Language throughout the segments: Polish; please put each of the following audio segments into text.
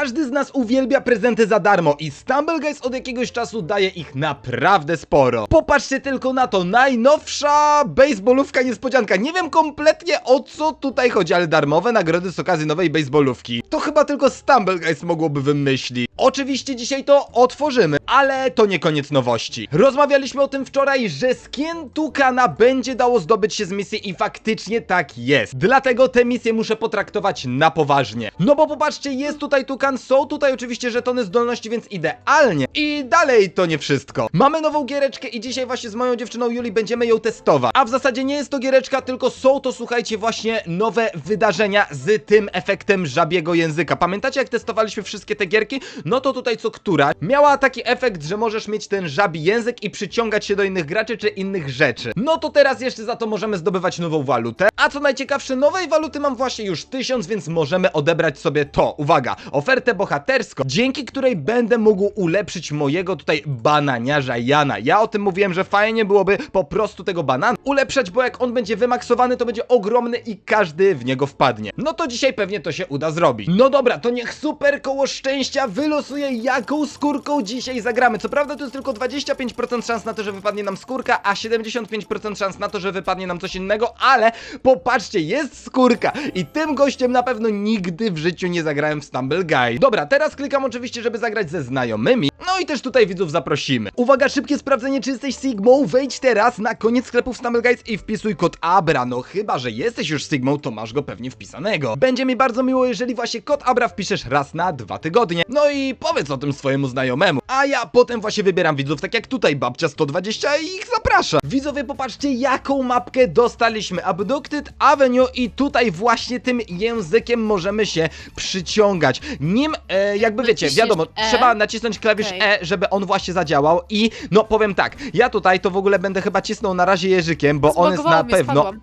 każdy z nas uwielbia prezenty za darmo i Stumble Guys od jakiegoś czasu daje ich naprawdę sporo. Popatrzcie tylko na to, najnowsza baseballówka niespodzianka. Nie wiem kompletnie o co tutaj chodzi, ale darmowe nagrody z okazji nowej baseballówki. To chyba tylko Stumble Guys mogłoby wymyślić. Oczywiście dzisiaj to otworzymy, ale to nie koniec nowości. Rozmawialiśmy o tym wczoraj, że skin Tukana będzie dało zdobyć się z misji i faktycznie tak jest. Dlatego tę misję muszę potraktować na poważnie. No bo popatrzcie, jest tutaj Tukan, są tutaj oczywiście żetony zdolności, więc idealnie. I dalej to nie wszystko. Mamy nową giereczkę i dzisiaj właśnie z moją dziewczyną Juli będziemy ją testować. A w zasadzie nie jest to giereczka, tylko są to, słuchajcie, właśnie nowe wydarzenia z tym efektem żabiego języka. Pamiętacie jak testowaliśmy wszystkie te gierki? No to tutaj co która miała taki efekt, że możesz mieć ten żabi język i przyciągać się do innych graczy czy innych rzeczy. No to teraz jeszcze za to możemy zdobywać nową walutę. A co najciekawsze, nowej waluty mam właśnie już tysiąc, więc możemy odebrać sobie to. Uwaga, ofertę bohaterską, dzięki której będę mógł ulepszyć mojego tutaj bananiarza Jana. Ja o tym mówiłem, że fajnie byłoby po prostu tego banana ulepszać, bo jak on będzie wymaksowany, to będzie ogromny i każdy w niego wpadnie. No to dzisiaj pewnie to się uda zrobić. No dobra, to niech super koło szczęścia wylosuje jaką skórką dzisiaj zagramy. Co prawda to jest tylko 25% szans na to, że wypadnie nam skórka, a 75% szans na to, że wypadnie nam coś innego, ale popatrzcie, jest skórka i tym gościem na pewno nigdy w życiu nie zagrałem w Stumble Guy. Dobra, teraz klikam oczywiście, żeby zagrać ze znajomymi. No i też tutaj widzów zaprosimy. Uwaga, szybkie sprawdzenie, czy jesteś Sigmą. Wejdź teraz na koniec sklepów Stumble Guys i wpisuj kod ABRA. No chyba, że jesteś już Sigmą, to masz go pewnie wpisanego. Będzie mi bardzo miło, jeżeli właśnie kod ABRA wpiszesz raz na dwa tygodnie. No i powiedz o tym swojemu znajomemu. A ja potem właśnie wybieram widzów, tak jak tutaj babcia 120 i ich zaprasza. Widzowie, popatrzcie, jaką mapkę dostaliśmy. Abducted Avenue i tutaj właśnie tym językiem możemy się przyciągać. Nim, e, jakby wiecie, Naciśniesz wiadomo, E. trzeba nacisnąć klawisz Okej. E, żeby on właśnie zadziałał i no powiem tak, ja tutaj to w ogóle będę chyba cisnął na razie jeżykiem, bo on jest na Zbagowało mnie, pewno spadłam.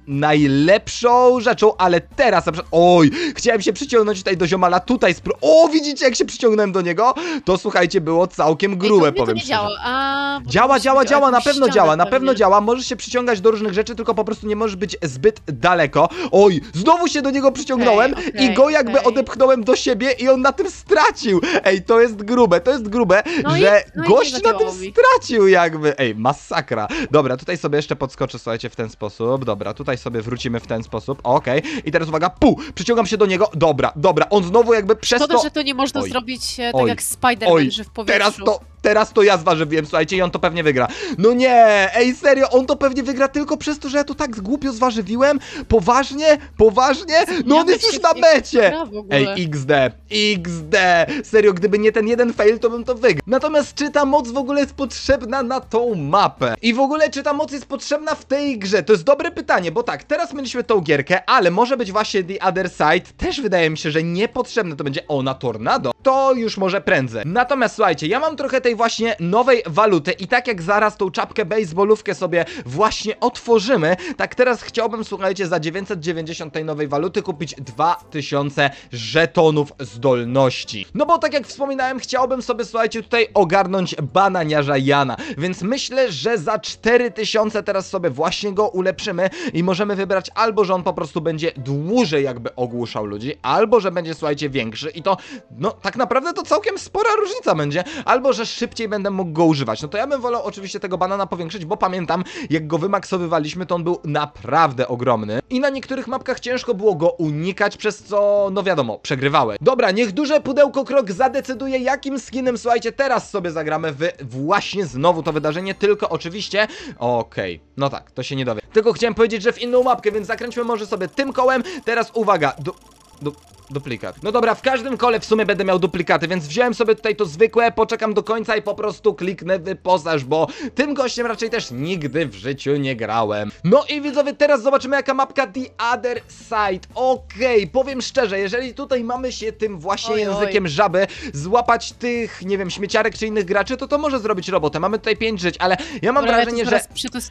najlepszą rzeczą, ale teraz na przykład, oj, chciałem się przyciągnąć tutaj do ziomala, tutaj spró- o, widzicie jak się przyciągnąłem do niego? To słuchajcie, było całkiem Ej, grube, to to powiem nie szczerze. działa. A, bo Działa, działa, o działa, na jakąś pewno ścianę działa, na pewnie. pewno działa. Możesz się przyciągać do różnych rzeczy, tylko po prostu nie możesz być zbyt daleko. Oj, znowu się do niego przyciągnąłem Okej, i okej, go jakby okej. odepchnąłem do siebie i on na tym stracił. Ej, to jest grube, to jest grube, No i- że no i gość nie na tym zadziałało mi. stracił jakby. Ej, masakra. Dobra, tutaj sobie jeszcze podskoczę, słuchajcie, w ten sposób. Dobra, tutaj sobie wrócimy w ten sposób. Okej. I teraz uwaga, pu, przyciągam się do niego. Dobra, dobra, on znowu jakby przez Szkoda, to... że to nie można Oj. zrobić e, Oj. tak jak Spider-Man, Oj, że w powietrzu. teraz to, teraz to ja zważywiłem, słuchajcie, i on to pewnie wygra. No nie, ej, serio, on to pewnie wygra tylko przez to, że ja to tak głupio zważywiłem? Poważnie? Poważnie? No on jest już na nie mecie! gra w ogóle. Ej, XD, XD, serio, gdyby nie ten jeden fail, to bym to wygrał. Natomiast czy ta moc w ogóle jest potrzebna na tą mapę? I w ogóle czy ta moc jest potrzebna w tej grze? To jest dobre pytanie, bo tak, teraz mieliśmy tą gierkę, ale może być właśnie The Other Side, też wydaje mi się, że niepotrzebne to będzie ona Tornado. To już może prędzej. Natomiast słuchajcie, ja mam trochę tej właśnie nowej waluty. I tak jak zaraz tą czapkę baseballówkę sobie właśnie otworzymy, tak teraz chciałbym, słuchajcie, za 990 tej nowej waluty kupić 2000 żetonów zdolności. No bo tak jak wspominałem, chciałbym sobie, słuchajcie, tutaj ogarnąć bananiarza Jana, więc myślę, że za 4000 teraz sobie właśnie go ulepszymy i możemy wybrać albo, że on po prostu będzie dłużej jakby ogłuszał ludzi, albo, że będzie, słuchajcie, większy. I to, no tak naprawdę to całkiem spora różnica będzie, albo, że szybciej będę mógł go używać. No to ja bym wolał oczywiście tego banana powiększyć, bo pamiętam, jak go wymaksowywaliśmy, to on był naprawdę ogromny i na niektórych mapkach ciężko było go unikać, przez co, no wiadomo, przegrywały. Dobra, niech duże pudełko krok zadecyduje, jakim skinem, słuchajcie, teraz sobie zagramy w właśnie znowu to wydarzenie, tylko oczywiście, okej, no tak, to się nie dowie. Tylko chciałem powiedzieć, że w inną mapkę, więc zakręćmy może sobie tym kołem, teraz uwaga, du... du... Duplikat. No dobra, w każdym kole w sumie będę miał duplikaty, więc wziąłem sobie tutaj to zwykłe, poczekam do końca i po prostu kliknę wyposaż, bo tym gościem raczej też nigdy w życiu nie grałem. No i widzowie, teraz zobaczymy jaka mapka The Other Side. Okej, powiem szczerze, jeżeli tutaj mamy się tym właśnie Oj, oj. językiem żaby złapać tych, nie wiem, śmieciarek czy innych graczy, to to może zrobić robotę. Mamy tutaj 5 żyć, ale ja mam Dobra, ja wrażenie, to że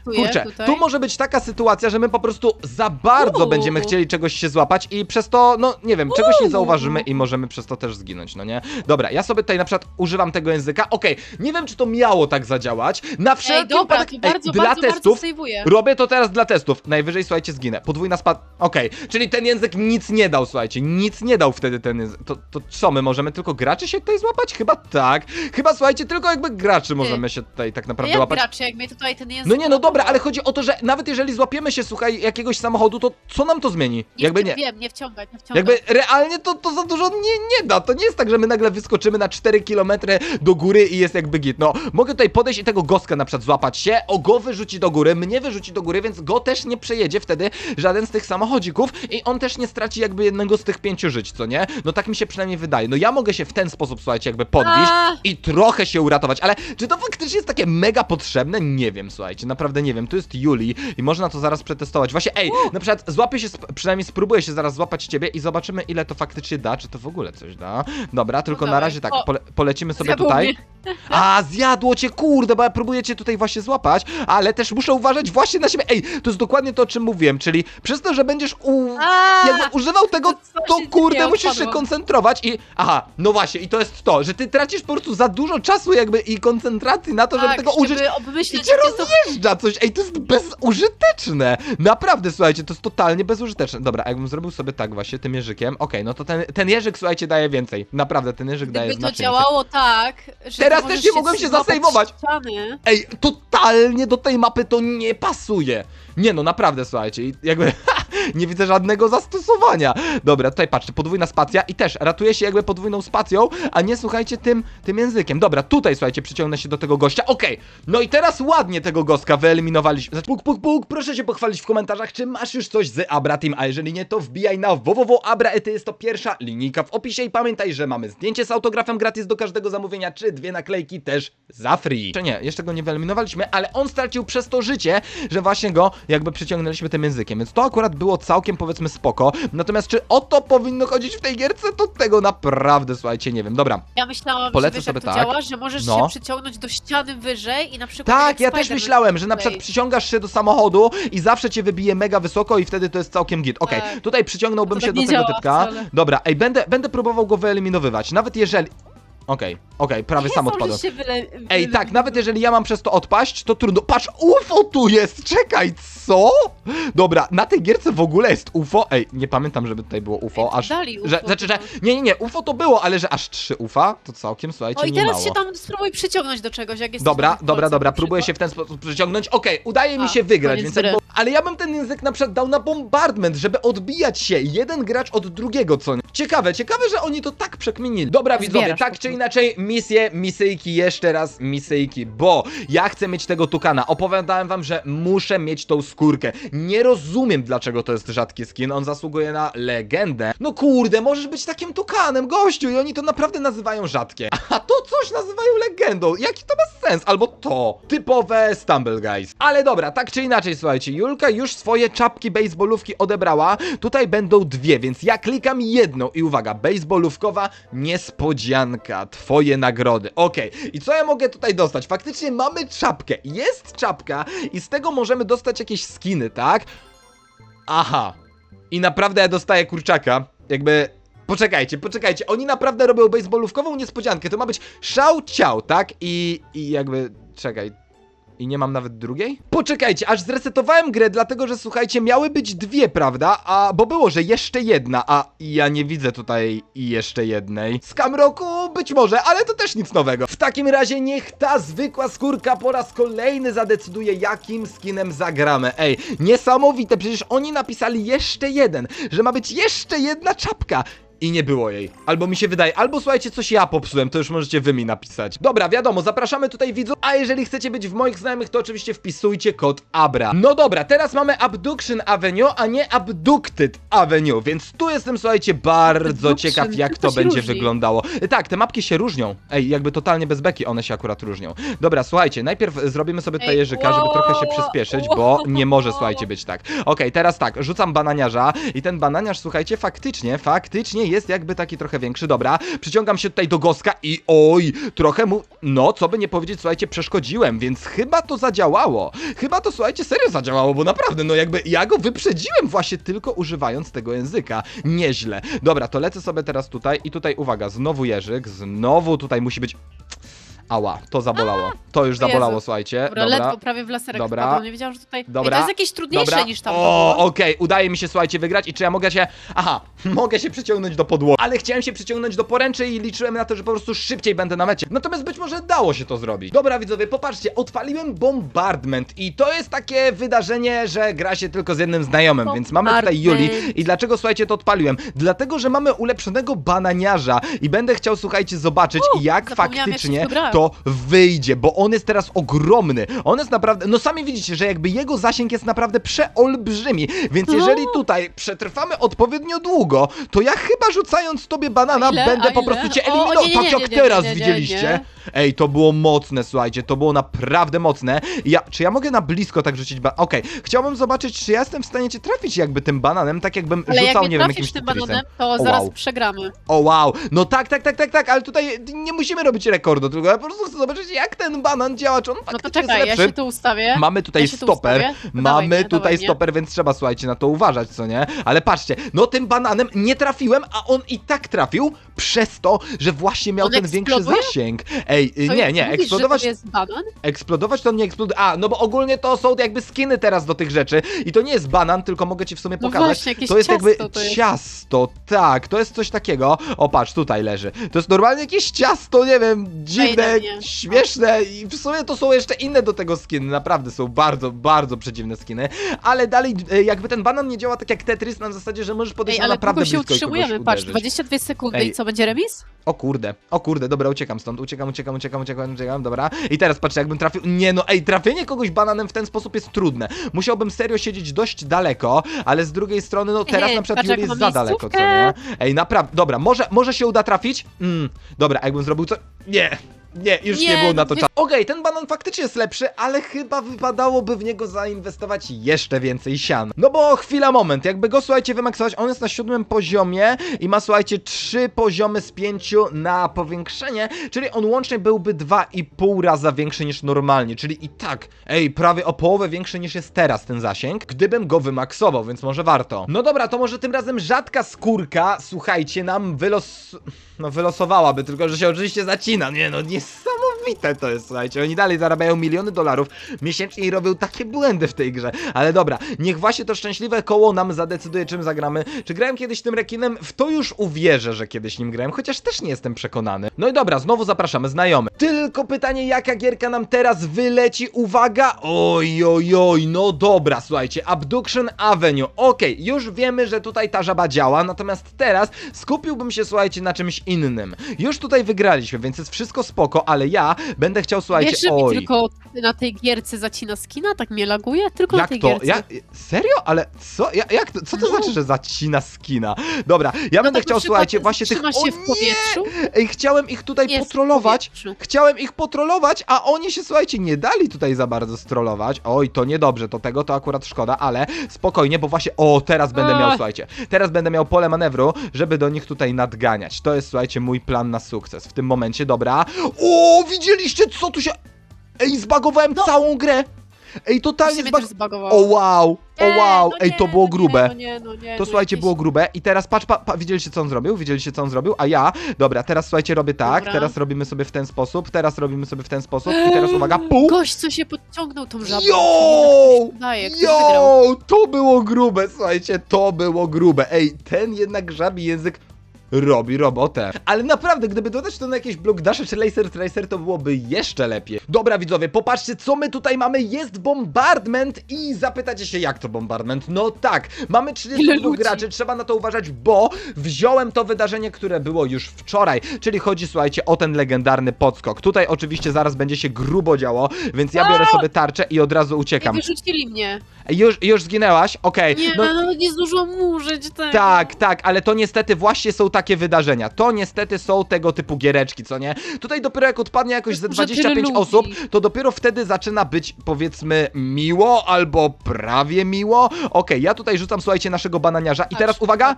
Kurczę, tutaj. tu może być taka sytuacja, że my po prostu za bardzo Uuu. będziemy chcieli czegoś się złapać i przez to, no nie wiem, czegoś czegoś nie zauważymy i możemy przez to też zginąć, no nie? Dobra, ja sobie tutaj na przykład używam tego języka, okej, nie wiem czy to miało tak zadziałać, na Ej, wszelki dobra, wypadek, to ej, bardzo, dla bardzo, bardzo testów, sejwuję. Robię to teraz dla testów. Najwyżej, słuchajcie, zginę. Podwójna spad. Okej, czyli ten język nic nie dał, słuchajcie. Nic nie dał wtedy ten język. To, to co, my możemy tylko graczy się tutaj złapać? Chyba tak. Chyba, słuchajcie, tylko jakby graczy możemy się tutaj tak naprawdę jak łapać. gracze, jak mnie tutaj ten język No nie, no dobra, ale chodzi o to, że nawet jeżeli złapiemy się, słuchaj, jakiegoś samochodu, to co nam to zmieni? Nie Jakby nie. Wiem, nie wciągać, nie wciągać. Jakby realnie to, to za dużo nie, nie da. To nie jest tak, że my nagle wyskoczymy na 4 km do góry i jest jakby git. No, mogę tutaj podejść i tego goska na przykład złapać się, o go wyrzuci do góry, mnie wyrzuci do góry, więc go też nie przejedzie wtedy żaden z tych samochodzików i on też nie straci jakby jednego z tych pięciu żyć, co nie? No tak mi się przynajmniej wydaje. No ja mogę się w ten sposób, słuchajcie, jakby podbić A, i trochę się uratować, ale czy to faktycznie jest takie mega potrzebne? Nie wiem, słuchajcie, naprawdę nie wiem. Tu jest Juli i można to zaraz przetestować. Właśnie, ej, na przykład złapię się, sp- przynajmniej spróbuję się zaraz złapać ciebie i zobaczymy, ile to faktycznie da, czy to w ogóle coś da. Dobra, tylko na dawaj. razie tak, O, pole polecimy sobie zjadło tutaj. mnie. A, zjadło cię, kurde, bo ja próbuję cię tutaj właśnie złapać, ale też muszę uważać właśnie na siebie. Ej, to jest dokładnie to, o czym mówiłem, czyli przez to, że będziesz u... A, jakby używał tego, to coś to kurde, musisz się odpadło. koncentrować i... Aha, no właśnie, i to jest to, że ty tracisz po prostu za dużo czasu jakby i koncentracji na to, żeby tak, tego użyć żeby i obmyślić, cię gdzie to rozjeżdża coś. Ej, to jest bezużyteczne. Naprawdę, słuchajcie, to jest totalnie bezużyteczne. Dobra, a jakbym zrobił sobie tak właśnie tym jeżykiem, okej, no to ten, ten jeżyk, słuchajcie, daje więcej. Naprawdę, ten jeżyk daje Gdyby to znacznie działało tak, że Teraz ty też możesz nie mogłem się złapać ściany. Ej, totalnie do tej mapy to nie pasuje. Nie no, naprawdę, słuchajcie, i jakby nie widzę żadnego zastosowania. Dobra, tutaj patrzcie, podwójna spacja i też ratuje się jakby podwójną spacją, a nie słuchajcie tym, tym językiem. Dobra, tutaj słuchajcie, przyciągnę się do tego gościa. Okej, no i teraz ładnie tego goska wyeliminowaliśmy. Znaczy, Puk, puk, puk, proszę się pochwalić w komentarzach, czy masz już coś z Abra Team, a jeżeli nie, to wbijaj na www.abraety, jest to pierwsza linijka w opisie i pamiętaj, że mamy zdjęcie z autografem gratis do każdego zamówienia, czy dwie naklejki też za free. Czy nie, jeszcze go nie wyeliminowaliśmy, ale on stracił przez to życie, że właśnie go jakby przyciągnęliśmy tym językiem, więc to akurat było całkiem powiedzmy spoko. Natomiast czy o to powinno chodzić w tej gierce, to tego naprawdę, słuchajcie, nie wiem. Dobra, Ja myślałam, Polecę że wiesz, sobie jak to tak. działa, że możesz No. się przyciągnąć do ściany wyżej i na przykład Tak, jak ja też Spider-Man myślałem, że na przykład tutaj. przyciągasz się do samochodu i zawsze cię wybije mega wysoko i wtedy to jest całkiem git. Okej, Tak. tutaj przyciągnąłbym To się tak do nie tego działa typka. wcale. Dobra, ej, będę, będę próbował go wyeliminowywać. Nawet jeżeli... Okej, okej, prawie sam odpadłem. się wyle... Ej, tak, nawet jeżeli ja mam przez to odpaść, to trudno. Patrz, UFO tu jest! Czekaj, co? Dobra, na tej gierce w ogóle jest UFO. Ej, nie pamiętam, żeby tutaj było UFO, aż. dali UFO że, znaczy, że. Nie, nie, nie, UFO to było, ale że aż trzy UFA, to całkiem, słuchajcie, O i teraz się tam spróbuj przyciągnąć do czegoś, jak jest Dobra, dobra, dobra, próbuję się w ten sposób przyciągnąć. Okej, udaje mi A, się wygrać, koniec więc gry. jakby, Ale ja bym ten język na przykład dał na bombardment, żeby odbijać się jeden gracz od drugiego, co nie? Ciekawe, ciekawe, że oni to tak przekminili. Dobra, widzowie, Zbierasz tak czy inaczej, misje, misyjki, jeszcze raz misyjki, bo ja chcę mieć tego tukana. Opowiadałem wam, że muszę mieć tą skórkę. Nie rozumiem, dlaczego to jest rzadki skin, on zasługuje na legendę. No kurde, możesz być takim tukanem, gościu, i oni to naprawdę nazywają rzadkie. A to coś nazywają legendą. Jaki to ma sens? Albo to. Typowe Stumble Guys. Ale dobra, tak czy inaczej, słuchajcie, Julka już swoje czapki baseballówki odebrała. Tutaj będą dwie, więc ja klikam jedną i uwaga, baseballówkowa niespodzianka, twoje nagrody. Okej, i co ja mogę tutaj dostać? Faktycznie mamy czapkę. Jest czapka i z tego możemy dostać jakieś skiny, tak? Aha. I naprawdę ja dostaję kurczaka. Jakby. Poczekajcie, poczekajcie. Oni naprawdę robią baseballówkową niespodziankę. To ma być szał ciał, tak? I. I jakby. Czekaj. I nie mam nawet drugiej? Poczekajcie, aż zresetowałem grę, dlatego że słuchajcie, miały być dwie, prawda? A bo było, że jeszcze jedna, a ja nie widzę tutaj jeszcze jednej. Z Kamroku być może, ale to też nic nowego. W takim razie niech ta zwykła skórka po raz kolejny zadecyduje, jakim skinem zagramy. Ej, niesamowite, przecież oni napisali jeszcze jeden, że ma być jeszcze jedna czapka. I nie było jej. Albo mi się wydaje, albo słuchajcie, coś ja popsułem, to już możecie wy mi napisać. Dobra, wiadomo, zapraszamy tutaj widzów, a jeżeli chcecie być w moich znajomych, to oczywiście wpisujcie kod ABRA. No dobra, teraz mamy Abduction Avenue, a nie Abducted Avenue, więc tu jestem, słuchajcie, bardzo Abduction, ciekaw, jak to się będzie różni. wyglądało. Tak, te mapki się różnią. Ej, jakby totalnie bez beki, one się akurat różnią. Dobra, słuchajcie, najpierw zrobimy sobie tutaj Ej, jeżyka, żeby trochę się przyspieszyć, wow. bo nie może, słuchajcie, być tak. Okej, teraz tak, rzucam bananiarza i ten bananiarz, słuchajcie, faktycznie, faktycznie jest jakby taki trochę większy. Dobra, przyciągam się tutaj do Goska i oj, trochę mu, no co by nie powiedzieć, słuchajcie, przeszkodziłem, więc chyba to zadziałało. Chyba to, słuchajcie, serio zadziałało, bo naprawdę, no jakby ja go wyprzedziłem właśnie tylko używając tego języka. Nieźle. Dobra, to lecę sobie teraz tutaj i tutaj, uwaga, znowu Jerzyk, znowu tutaj musi być... Ała, to zabolało. To już Jezu. zabolało, słuchajcie. Dobra, ledwo prawie w laserek Dobra. wpadłem. Nie wiedziałam, że tutaj... Dobra. Ej, to jest jakieś trudniejsze Dobra. niż tam O, okej, udaje mi się, słuchajcie, wygrać i czy ja mogę się... Aha, mogę się przyciągnąć do podłogi, ale chciałem się przyciągnąć do poręczy i liczyłem na to, że po prostu szybciej będę na mecie. Natomiast być może dało się to zrobić. Dobra, widzowie, popatrzcie, odpaliłem bombardment i to jest takie wydarzenie, że gra się tylko z jednym znajomym, więc mamy tutaj Juli i dlaczego, słuchajcie, to odpaliłem? Dlatego, że mamy ulepszonego bananiarza i będę chciał, słuchajcie, zobaczyć jak zapomniałam, jak się faktycznie w to gra. To wyjdzie, bo on jest teraz ogromny. On jest naprawdę, no sami widzicie, że jakby jego zasięg jest naprawdę przeolbrzymi, więc jeżeli No. tutaj przetrwamy odpowiednio długo, to ja chyba rzucając tobie banana ile? będę A po ile? prostu cię O, eliminował, nie, nie, tak nie, jak nie, nie, teraz nie, nie, widzieliście. Ej, to było mocne, słuchajcie, to było naprawdę mocne. Ja, czy ja mogę na blisko tak rzucić ba... Okej, chciałbym zobaczyć, czy ja jestem w stanie cię trafić jakby tym bananem, tak jakbym Ale rzucał, jak nie nie wiem, trafisz jakimś tym Tetrisem. bananem, to O, zaraz wow. przegramy. O wow, no tak, tak, tak, tak, tak, ale tutaj nie musimy robić rekordu, tylko ja po prostu chcę zobaczyć jak ten banan działa, czy on No to faktycznie czekaj, jest ja lepszy. się tu ustawię. Mamy tutaj Ja się tu stoper, ustawię. No mamy dawaj mnie, tutaj dawaj mnie. stoper, więc trzeba, słuchajcie, na to uważać, co nie? Ale patrzcie, no tym bananem nie trafiłem, a on i tak trafił przez to, że właśnie miał On ten większy eksploduje? zasięg. Ej, To nie, nie, mówisz, eksplodować, Że to jest banan? eksplodować to on nie eksploduje. A, no bo ogólnie to są jakby skiny teraz do tych rzeczy i to nie jest banan, tylko mogę ci w sumie No pokazać. właśnie, jakieś to jest jakby to jest. ciasto, tak, to jest coś takiego. O, patrz, tutaj leży. To jest normalnie jakieś ciasto, nie wiem, dziwne, Mnie. śmieszne i w sumie to są jeszcze inne do tego skiny, naprawdę są bardzo, bardzo przedziwne skiny, ale dalej e, jakby ten banan nie działa tak jak Tetris na zasadzie, że możesz podejść Ej, na ale naprawdę długo się blisko i kogoś utrzymujemy. Patrz, uderzyć. 22 sekundy Ej. i co, będzie remis? O kurde, o kurde, dobra, uciekam stąd, uciekam, uciekam, uciekam, uciekam, uciekam, dobra. I teraz patrzę, jakbym trafił, nie no, ej, trafienie kogoś bananem w ten sposób jest trudne. Musiałbym serio siedzieć dość daleko, ale z drugiej strony, no teraz Ej, na przykład patrz, Juli jaką jest mam za daleko, co miejscówkę. nie? Ej, naprawdę, dobra, może, może się uda trafić? Mm, dobra, a jakbym zrobił co? Nie. Nie, już nie, Nie, było na to czasu. Okej, ten banan faktycznie jest lepszy, ale chyba wypadałoby w niego zainwestować jeszcze więcej sian. No bo chwila, moment, jakby go, słuchajcie, wymaksować, on jest na siódmym poziomie i ma, słuchajcie, trzy poziomy z pięciu na powiększenie, czyli on łącznie byłby dwa i pół raza większy niż normalnie, czyli i tak, ej, prawie o połowę większy niż jest teraz ten zasięg, gdybym go wymaksował, więc może warto. No dobra, to może tym razem rzadka skórka, słuchajcie, nam wylos... No wylosowałaby, tylko że się oczywiście zacina, nie no, some of niesamowite to jest, słuchajcie, oni dalej zarabiają miliony dolarów miesięcznie i robią takie błędy w tej grze, ale dobra, niech właśnie to szczęśliwe koło nam zadecyduje czym zagramy, czy grałem kiedyś tym rekinem, w to już uwierzę, że kiedyś nim grałem, chociaż też nie jestem przekonany. No i dobra, znowu zapraszamy znajomych. Tylko pytanie, jaka gierka nam teraz wyleci, uwaga, oj, oj, oj, no dobra, słuchajcie, Abduction Avenue, okej, już wiemy, że tutaj ta żaba działa, natomiast teraz skupiłbym się, słuchajcie, na czymś innym. Już tutaj wygraliśmy, więc jest wszystko spoko, ale ja będę chciał, słuchajcie, Wiesz, że mi oj. tylko na tej gierce zacina skina? Tak mnie laguje? Tylko na Jak tej to? gierce. Ja, serio? Ale co? Ja, jak to? Co to No. znaczy, że zacina skina? Dobra, ja No będę tak chciał, słuchajcie, właśnie tych... trzymasz O się w nie! powietrzu? Ej, chciałem ich tutaj Jest w potrolować. powietrzu. Chciałem ich potrolować, a oni się, słuchajcie, nie dali tutaj za bardzo strollować. Oj, to niedobrze, to tego to akurat szkoda, ale spokojnie, bo właśnie, o, teraz będę miał, Ach. słuchajcie, teraz będę miał pole manewru, żeby do nich tutaj nadganiać. To jest, słuchajcie, mój plan na sukces. W tym momencie, dobra. O, widzieliście, co tu się... Ej, zbagowałem No. całą grę. Ej, totalnie też zbagowałem. zbagowało. O wow, o Nie, wow, no ej, nie, to było no grube. Nie, no nie, no nie, To no słuchajcie, jakieś- było grube i teraz patrz, pa, pa, widzieliście co on zrobił? Widzieliście co on zrobił? A ja, dobra, teraz słuchajcie, robię tak, Dobra. teraz robimy sobie w ten sposób, teraz robimy sobie w ten sposób i teraz uwaga, pół. Gość, co się podciągnął tą żabą. Yo! Daje, ktoś wygrał. Yo! To było grube, słuchajcie, to było grube. Ej, ten jednak żabi język robi robotę. Ale naprawdę, gdyby dodać to na jakieś Block Dash czy Laser Tracer, to byłoby jeszcze lepiej. Dobra, widzowie, popatrzcie, co my tutaj mamy. Jest bombardment i zapytacie się, jak to bombardment? No tak, mamy 32 Ile ludzi? graczy, trzeba na to uważać, bo wziąłem to wydarzenie, które było już wczoraj, czyli chodzi, słuchajcie, o ten legendarny podskok. Tutaj oczywiście zaraz będzie się grubo działo, więc ja biorę sobie tarczę i od razu uciekam. wyrzucili mnie. Już, już zginęłaś? Okej. Nie, No, no, nie zdążyłam użyć tego. tak, tak, ale to niestety właśnie są takie wydarzenia. To niestety są tego typu giereczki, co nie? Tutaj dopiero jak odpadnie jakoś ze Że tyle 25 ludzi. osób, to dopiero wtedy zaczyna być powiedzmy miło albo prawie miło. Okej, ja tutaj rzucam, słuchajcie, naszego bananiarza i Patrz, teraz uwaga.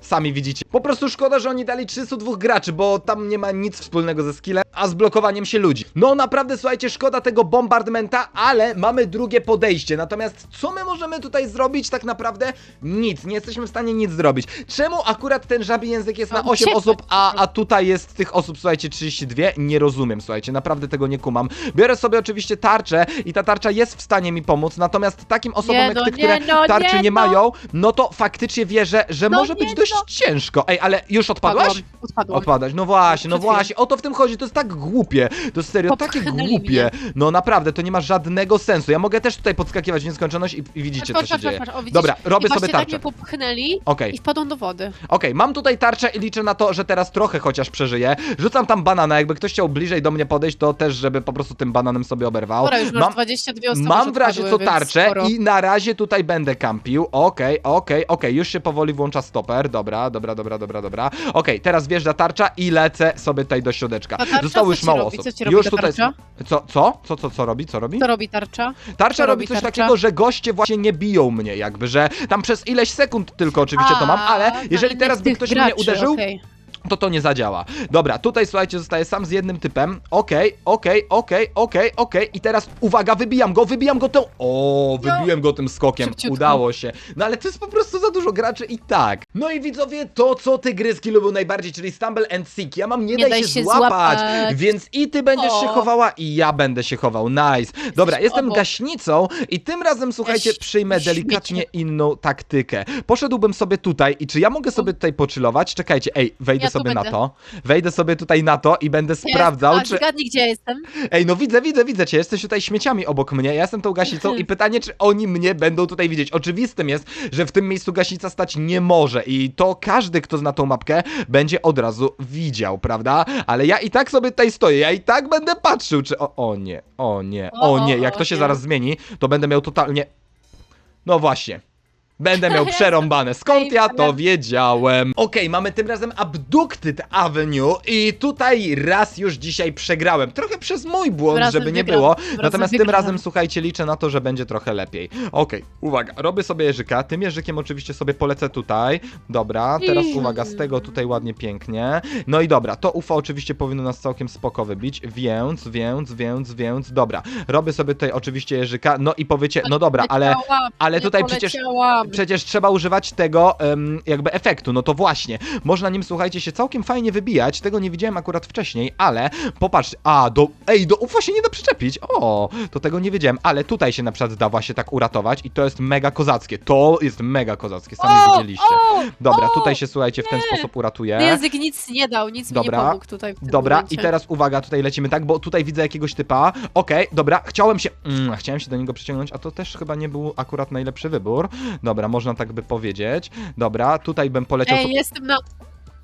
Sami widzicie. Po prostu szkoda, że oni dali 302 graczy, bo tam nie ma nic wspólnego ze skillem, a z blokowaniem się ludzi. No naprawdę, słuchajcie, szkoda tego bombardmenta, ale mamy drugie podejście. Natomiast co my możemy tutaj zrobić tak naprawdę? Nic, nie jesteśmy w stanie nic zrobić. Czemu akurat ten żabi język jest na Mam 8 uciekać osób, a, a tutaj jest tych osób, słuchajcie, 32? Nie rozumiem, słuchajcie, naprawdę tego nie kumam. Biorę sobie oczywiście tarczę i ta tarcza jest w stanie mi pomóc, natomiast takim osobom Nie jak no, ty, nie które no, tarczy nie nie no. mają, no to faktycznie wierzę, że No może nie być dość no. ciężko. Ej, ale już odpadłaś? Odpadłam. Odpadłam. Odpadać, no właśnie, no Przed właśnie, o to w tym chodzi, to jest tak głupie, to jest serio takie Popchnęli głupie, no naprawdę, to nie ma żadnego sensu, ja mogę też tutaj podskakiwać w nieskończoność i, i widzicie co Patrz, się patrz, dzieje. patrz, o, widzisz? Dobra, robię I sobie właśnie tak tarczę. mnie popchnęli Okej, i wpadłam do wody. okej, mam tutaj tarczę i liczę na to, że teraz trochę chociaż przeżyję. Rzucam tam banana, jakby ktoś chciał bliżej do mnie podejść, to też, żeby po prostu tym bananem sobie oberwał. Dobra, już masz Mam, 22 osoby mam już w razie odpadły, co więc tarczę sporo. i na razie tutaj będę kampił. Okej, okej, okej, już się powoli włącza stoper. Dobra, dobra, dobra, dobra, dobra. Okej, teraz wjeżdża tarcza i lecę sobie tutaj do środeczka. Tarcza, Zostało co już ci mało robi? osób. Co ci robi już ta tutaj. tarcza? Co, co? Co, co, co robi? Co robi? Co robi tarcza? Tarcza co robi robi coś tarcza? takiego, że goście właśnie nie biją mnie, jakby, że tam przez ileś sekund tylko oczywiście to mam, A, ale jeżeli innych teraz by tych ktoś mnie graczy, uderzył, okej. To to nie zadziała. Dobra, tutaj słuchajcie, zostaję sam z jednym typem. Okej, okej, okej, okej, okej. I teraz uwaga, wybijam go, wybijam go tą. O, wybiłem go tym skokiem. Szybciutko. Udało się. No ale to jest po prostu za dużo graczy i tak. No i widzowie, to co tygryski lubią najbardziej, czyli Stumble and Seek. Ja mam nie, daj, się, złapać, więc i ty będziesz się O. chowała i ja będę się chował. Nice. Dobra, jestem obok. gaśnicą i tym razem słuchajcie, Śmiecie. przyjmę delikatnie inną taktykę. Poszedłbym sobie tutaj i czy ja mogę sobie tutaj pochillować? Czekajcie, ej, wejdę Ja sobie na będę. to. Wejdę sobie tutaj na to i będę sprawdzał, A, czy... Zgadnij, gdzie jestem. Ej, no widzę, widzę, widzę cię, jesteś tutaj śmieciami obok mnie, ja jestem tą gaśnicą i pytanie, czy oni mnie będą tutaj widzieć. Oczywistym jest, że w tym miejscu gaśnica stać nie może i to każdy, kto zna tą mapkę, będzie od razu widział, prawda? Ale ja i tak sobie tutaj stoję, ja i tak będę patrzył, czy... O, o nie, o nie, o O, nie, jak o, to się nie. zaraz zmieni, to będę miał totalnie... No właśnie. Będę miał przerąbane. Skąd ja to wiedziałem? Okej, mamy tym razem Abducted Avenue i tutaj raz już dzisiaj przegrałem. Trochę przez mój błąd, razem żeby nie było. Razem Natomiast tym wygram. razem, słuchajcie, liczę na to, że będzie trochę lepiej. Okej, uwaga, robię sobie jeżyka. Tym jeżykiem oczywiście sobie polecę tutaj. Dobra, teraz I- uwaga, z tego tutaj ładnie, pięknie. No i dobra, to UFO oczywiście powinno nas całkiem spoko wybić, więc, więc, więc, więc, dobra. Robię sobie tutaj oczywiście jeżyka, no i powiecie, no dobra, ale... Ale nie tutaj przecież-. Przecież trzeba używać tego em, jakby efektu, no to właśnie. Można nim, słuchajcie, się całkiem fajnie wybijać. Tego nie widziałem akurat wcześniej, ale popatrz, a do. Ej, do UFO się nie da przyczepić. O, to tego nie wiedziałem, ale tutaj się na przykład da właśnie tak uratować i to jest mega kozackie. To jest mega kozackie, sami O, widzieliście. o, Dobra, o! tutaj się słuchajcie w ten nie. sposób uratuje. Język nic nie dał, nic mi Dobra. nie pomógł tutaj Dobra, momencie. i teraz uwaga, tutaj lecimy tak, bo tutaj widzę jakiegoś typa. Okej, dobra, chciałem się. Mm, chciałem się do niego przyciągnąć, a to też chyba nie był akurat najlepszy wybór. Dobra, można tak by powiedzieć. Dobra, tutaj bym poleciał. Ej, jestem na...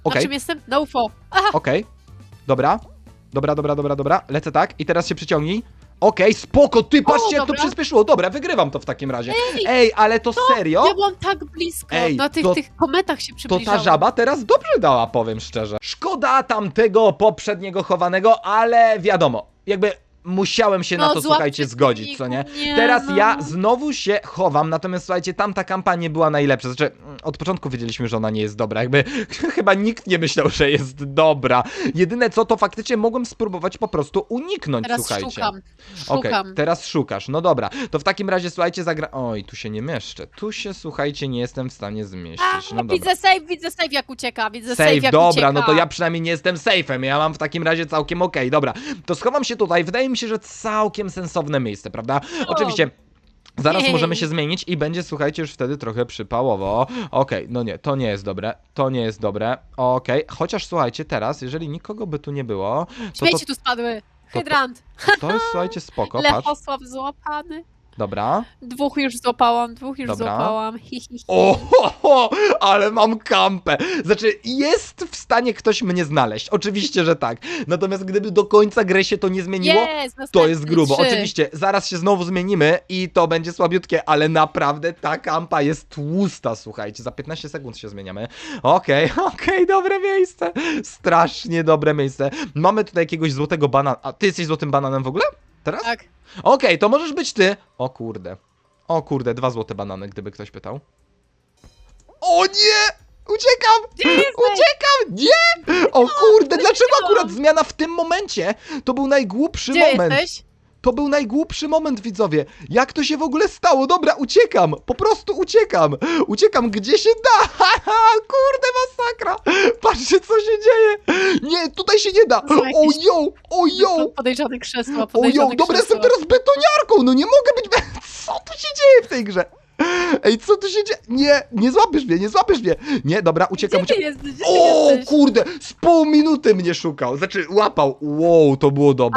Okej, Na czym jestem? Na UFO. okej. Dobra. Dobra, dobra, dobra, dobra. Lecę tak i teraz się przyciągnij. Okej, spoko, ty patrzcie jak to dobra. przyspieszyło. Dobra, wygrywam to w takim razie. Ej, Ej, ale to serio? Ja byłam tak blisko. Ej, na tych, to- tych kometach się To przybliżałam. ta żaba teraz dobrze dała, powiem szczerze. Szkoda tamtego poprzedniego chowanego, ale wiadomo, jakby musiałem się na No, to, złap słuchajcie, zgodzić, co nie? nie, Teraz no. ja znowu się chowam, natomiast słuchajcie, tamta kampania nie była najlepsza. Znaczy, mm, od początku wiedzieliśmy, że ona nie jest dobra. Jakby chyba nikt nie myślał, że jest dobra. Jedyne co, to faktycznie mogłem spróbować po prostu uniknąć, Teraz słuchajcie. szukam. Szukam. teraz szukasz. No dobra, to w takim razie słuchajcie, zagra... Oj, tu się nie mieszczę. Tu się, słuchajcie, nie jestem w stanie A, zmieścić. No dobra. widzę safe, widzę safe jak ucieka, widzę safe, Safe, jak dobra, ucieka. no to ja przynajmniej nie jestem safe'em, ja mam w takim razie całkiem okej, dobra. To schowam się tutaj, wydaje mi się, że całkiem sensowne miejsce, prawda? Oczywiście... Zaraz możemy się zmienić i będzie, słuchajcie, już wtedy trochę przypałowo. Okej, no nie, to nie jest dobre, to nie jest dobre. Okej, chociaż słuchajcie, teraz, jeżeli nikogo by tu nie było, to to, Śmieci tu spadły. Hydrant. to jest, słuchajcie, spoko, patrz. Lechosław złapany. Dobra. Dwóch już złapałam, dwóch już Dobra. złapałam. Hi, hi, hi. O, ho, ho, ale mam kampę. Znaczy, jest w stanie ktoś mnie znaleźć. Oczywiście, że tak. Natomiast gdyby do końca gry się to nie zmieniło, Jest, to następny, jest grubo. trzy. Oczywiście, zaraz się znowu zmienimy i to będzie słabiutkie, ale naprawdę ta kampa jest tłusta, słuchajcie. Za 15 sekund się zmieniamy. Okej, okej, dobre miejsce. Strasznie dobre miejsce. Mamy tutaj jakiegoś złotego banana. A ty jesteś złotym bananem w ogóle? Teraz? Tak. Okej, to możesz być ty. O kurde. O kurde, dwa złote banany, gdyby ktoś pytał. O nie! Uciekam! Uciekam! Nie! O kurde, dlaczego akurat zmiana w tym momencie? To był najgłupszy Gdzie moment. jesteś? To był najgłupszy moment, widzowie. Jak to się w ogóle stało? Dobra, uciekam. Po prostu uciekam. Uciekam gdzie się da. Kurde, masakra. Patrzcie, co się dzieje. Nie, tutaj się nie da. To są O jakieś- jo, o jo. Podejrzane krzesła, O podejrzane jo, dobra, jestem teraz betoniarką. No nie mogę być... Co tu się dzieje w tej grze? Ej, co tu się dzieje? Nie, nie złapiesz mnie, nie złapiesz mnie. Nie, dobra, uciekam, Gdzie ty uciekam. jesteś? Gdzie ty O, jesteś? kurde, z pół minuty mnie szukał. Znaczy, łapał. Wow, to było dobre.